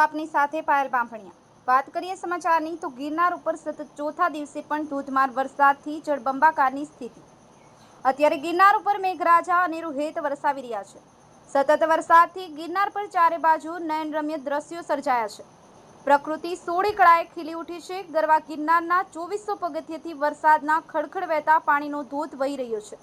આપની સાથે, પાયલ બાંભણિયા વાત કરીએ સમાચારની તો ગિરનાર ઉપર સતત ચોથા દિવસે પણ ધોધમાર વરસાદથી જળબંબાકારની સ્થિતિ. અત્યારે ગિરનાર ઉપર મેઘરાજા અને હેત વરસાવી રહ્યા છે. સતત વરસાદથી ગિરનાર પર ચારે બાજુ નયનરમ્ય દ્રશ્યો સર્જાયા છે. પ્રકૃતિ સોળી કળાએ ખીલી ઉઠી છે. ગરવા ગિરનારના ચોવીસો પગથિયેથી વરસાદના ખડખડ વહેતા પાણીનો ધોધ વહી રહ્યો છે.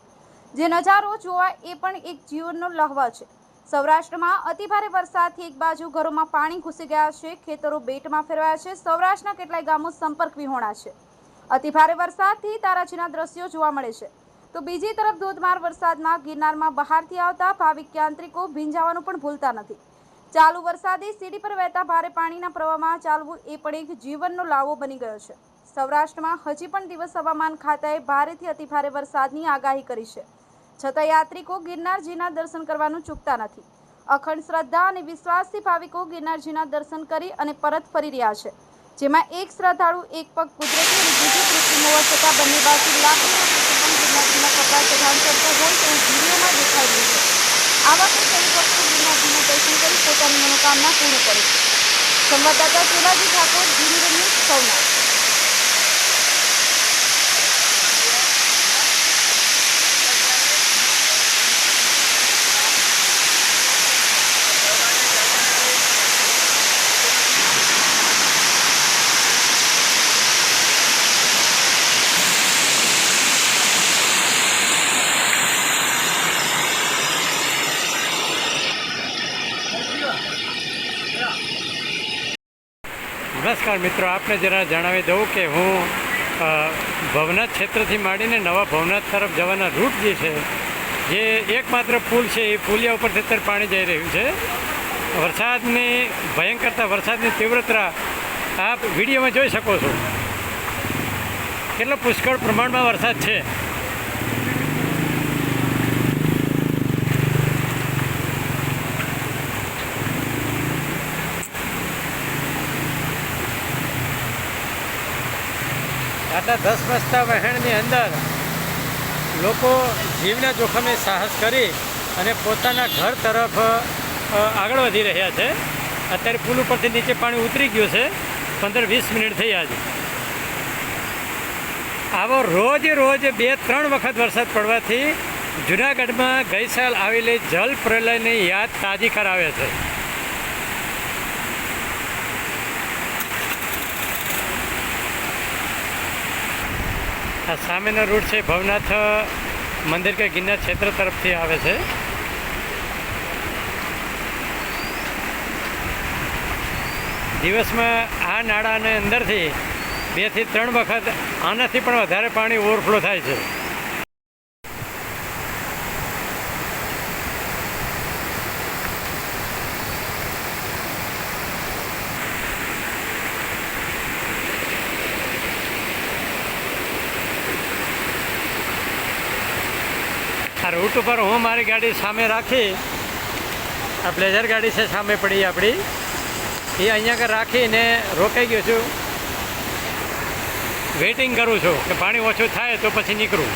જે નજારો જોવા એ પણ એક જીવનનો લહવા છે. સૌરાષ્ટ્રમાં અતિભારે વરસાદથી એક બાજુ ઘરોમાં પાણી ઘૂસી ગયા છે, ખેતરો બેટમાં ફેરવાયા છે, સૌરાષ્ટ્રના કેટલાય ગામો સંપર્ક વિહોણા છે. અતિભારે વરસાદથી તારાજીના દ્રશ્યો જોવા મળે છે. તો બીજી તરફ ધોધમાર વરસાદમાં ગિરનારમાં બહારથી આવતા ભાવિક યાંત્રિકો ભીંજાવાનું પણ ભૂલતા નથી. ચાલુ વરસાદે સીડી પર વહેતા ભારે પાણીના પ્રવાહમાં ચાલવું એ પણ એક જીવનનો લાવો બની ગયો છે. સૌરાષ્ટ્રમાં હજી પણ દિવસ હવામાન ખાતાએ ભારેથી અતિભારે વરસાદની આગાહી કરી છે. છતાં યાત્રિકો ગિરનારજીના દર્શન કરવાનું ચૂકતા નથી. અખંડ શ્રદ્ધા અને વિશ્વાસથી ભાવિકો ગિરનારજીના દર્શન કરી અને પરત ફરી રહ્યા છે. જેમાં એક શ્રદ્ધાળુ, એક પગ કુદરતી અને બીજી કૃત્રિમ હોવા છતાં બંને બાજુ લાખો ગિરનારજીના કપડા ચઢાણ કરતો હોય તેવું વિડીયોમાં દેખાઈ રહ્યું છે. આવા પણ કઈ ભક્તો ગિરનારજીના દર્શન કરી પોતાની મનોકામના પૂર્ણ કરે છે. સંવાદદાતા શિવાજી ઠાકોર ગિરિવર ન્યૂઝ નમસ્કાર મિત્રો, આપને જરા જણાવી દઉં કે હું ભવનાથ ક્ષેત્રથી માંડીને નવા ભવનાથ તરફ જવાના રૂટ જે છે, જે એકમાત્ર પુલ છે, એ પુલિયા ઉપરથી અત્યારે પાણી જઈ રહ્યું છે. વરસાદની, ભયંકરતા વરસાદની તીવ્રતા આપ વિડીયોમાં જોઈ શકો છો. કેટલો પુષ્કળ પ્રમાણમાં વરસાદ છે. આટલા દસ રસ્તા વહેણની અંદર લોકો જીવના જોખમે સાહસ કરી અને પોતાના ઘર તરફ આગળ વધી રહ્યા છે. અત્યારે પુલ ઉપરથી નીચે પાણી ઉતરી ગયું છે. પંદર વીસ મિનિટ થઈ આજે. આવો રોજ રોજ બે ત્રણ વખત વરસાદ પડવાથી જુનાગઢમાં ગઈ સાલ આવેલી જલ પ્રલયની યાદ તાજી કરાવે છે. આ સામેનો રૂટ છે ભવનાથ મંદિર કે ગિરનાર ક્ષેત્ર તરફથી આવે છે. દિવસમાં આ નાળાને અંદરથી બેથી ત્રણ વખત આનાથી પણ વધારે પાણી ઓવરફ્લો થાય છે. આ રૂટ ઉપર હું મારી ગાડી સામે રાખી, આ પ્લેઝર ગાડી છે સામે પડી આપણી. એ અહીંયા આગળ રાખીને રોકાઈ ગયો છું. વેઇટિંગ કરું છું કે પાણી ઓછું થાય તો પછી નીકળું.